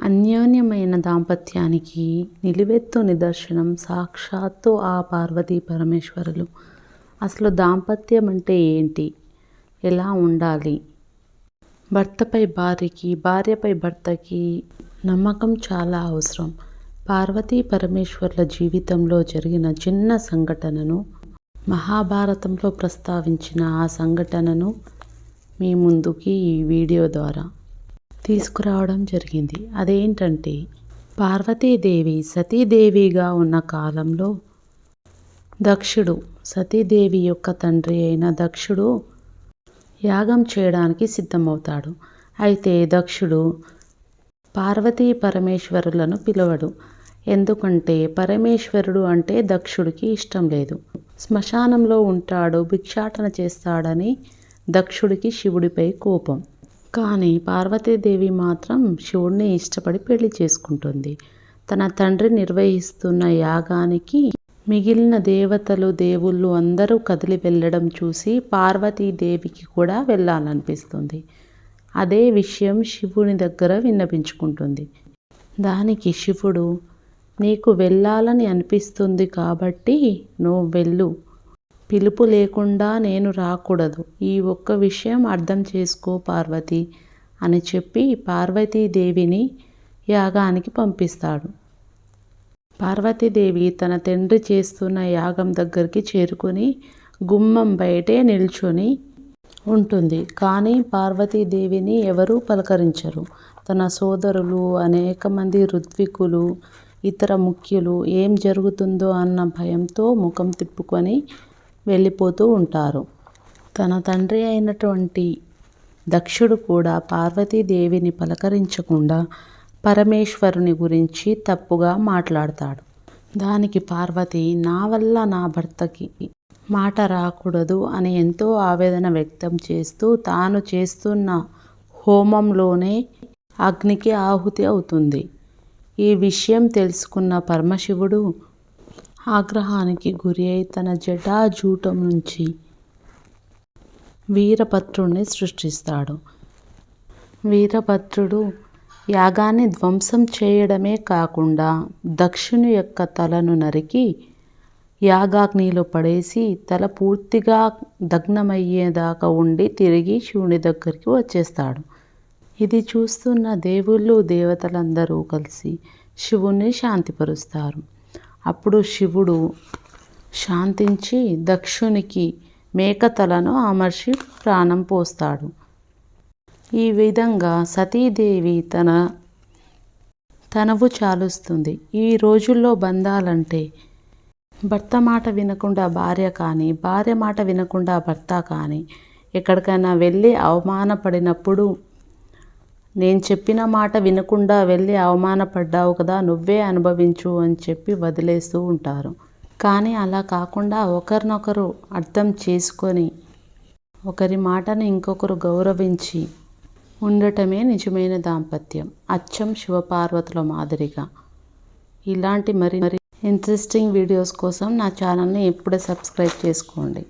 అన్యోన్యమైన దాంపత్యానికి నిలువెత్తు నిదర్శనం సాక్షాత్తు ఆ పార్వతీ పరమేశ్వరులు. అసలు దాంపత్యం అంటే ఏంటి? ఎలా ఉండాలి? భర్తపై భార్యకి భార్యపై భర్తకి నమ్మకం చాలా అవసరం. పార్వతీ పరమేశ్వర్ల జీవితంలో జరిగిన చిన్న సంఘటనను మహాభారతంలో ప్రస్తావించిన ఆ సంఘటనను మీ ముందుకి ఈ వీడియో ద్వారా తీసుకురావడం జరిగింది. అదేంటంటే పార్వతీదేవి సతీదేవిగా ఉన్న కాలంలో దక్షుడు సతీదేవి యొక్క తండ్రి అయిన దక్షుడు యాగం చేయడానికి సిద్ధమవుతాడు. అయితే దక్షుడు పార్వతీ పరమేశ్వరులను పిలవడు. ఎందుకంటే పరమేశ్వరుడు అంటే దక్షుడికి ఇష్టం లేదు. శ్మశానంలో ఉంటాడు భిక్షాటన చేస్తాడని దక్షుడికి శివుడిపై కోపం. కానీ పార్వతీదేవి మాత్రం శివుణ్ణి ఇష్టపడి పెళ్ళి చేసుకుంటుంది. తన తండ్రి నిర్వహిస్తున్న యాగానికి మిగిలిన దేవతలు దేవుళ్ళు అందరూ కదిలి వెళ్ళడం చూసి పార్వతీదేవికి కూడా వెళ్ళాలనిపిస్తుంది. అదే విషయం శివుని దగ్గర విన్నపించుకుంటుంది. దానికి శివుడు నీకు వెళ్ళాలని అనిపిస్తుంది కాబట్టి నువ్వు వెళ్ళు. పిలుపు లేకుండా నేను రాకూడదు. ఈ ఒక్క విషయం అర్థం చేసుకో పార్వతి అని చెప్పి పార్వతీదేవిని యాగానికి పంపిస్తాడు. పార్వతీదేవి తన తండ్రి చేస్తున్న యాగం దగ్గరికి చేరుకొని గుమ్మం బయటే నిల్చొని ఉంటుంది. కానీ పార్వతీదేవిని ఎవరూ పలకరించరు. తన సోదరులు అనేక మంది ఋత్వికులు ఇతర ముఖ్యులు ఏం జరుగుతుందో అన్న భయంతో ముఖం తిప్పుకొని వెళ్ళిపోతూ ఉంటారు. తన తండ్రి అయినటువంటి దక్షుడు కూడా పార్వతీదేవిని పలకరించకుండా పరమేశ్వరుని గురించి తప్పుగా మాట్లాడతాడు. దానికి పార్వతి నా వల్ల నా భర్తకి మాట రాకూడదు అని ఎంతో ఆవేదన వ్యక్తం చేస్తూ తాను చేస్తున్న హోమంలోనే అగ్నికి ఆహుతి అవుతుంది. ఈ విషయం తెలుసుకున్న పరమశివుడు ఆగ్రహానికి గురి అయి తన జటాజూటం నుంచి వీరభద్రుణ్ణి సృష్టిస్తాడు. వీరభద్రుడు యాగాన్ని ధ్వంసం చేయడమే కాకుండా దక్షుని యొక్క తలను నరికి యాగాగ్నిలో పడేసి తల పూర్తిగా దగ్నమయ్యేదాకా ఉండి తిరిగి శివుని దగ్గరికి వచ్చేస్తాడు. ఇది చూస్తున్న దేవుళ్ళు దేవతలందరూ కలిసి శివుణ్ణి శాంతిపరుస్తారు. అప్పుడు శివుడు శాంతించి దక్షునికి మేకతలను అమర్చి ప్రాణం పోస్తాడు. ఈ విధంగా సతీదేవి తన తనవు చాలుస్తుంది. ఈ రోజుల్లో బంధాలంటే భర్త మాట వినకుండా భార్య కానీ భార్య మాట వినకుండా భర్త కానీ ఎక్కడికైనా వెళ్ళి అవమానపడినప్పుడు నేను చెప్పిన మాట వినకుండా వెళ్ళి అవమానపడ్డావు కదా నువ్వే అనుభవించు అని చెప్పి వదిలేస్తూ ఉంటారు. కానీ అలా కాకుండా ఒకరినొకరు అర్థం చేసుకొని ఒకరి మాటను ఇంకొకరు గౌరవించి ఉండటమే నిజమైన దాంపత్యం. అచ్చం శివపార్వతుల మాదిరిగా. ఇలాంటి మరి మరి ఇంట్రెస్టింగ్ వీడియోస్ కోసం నా ఛానల్ని ఇప్పుడే సబ్స్క్రైబ్ చేసుకోండి.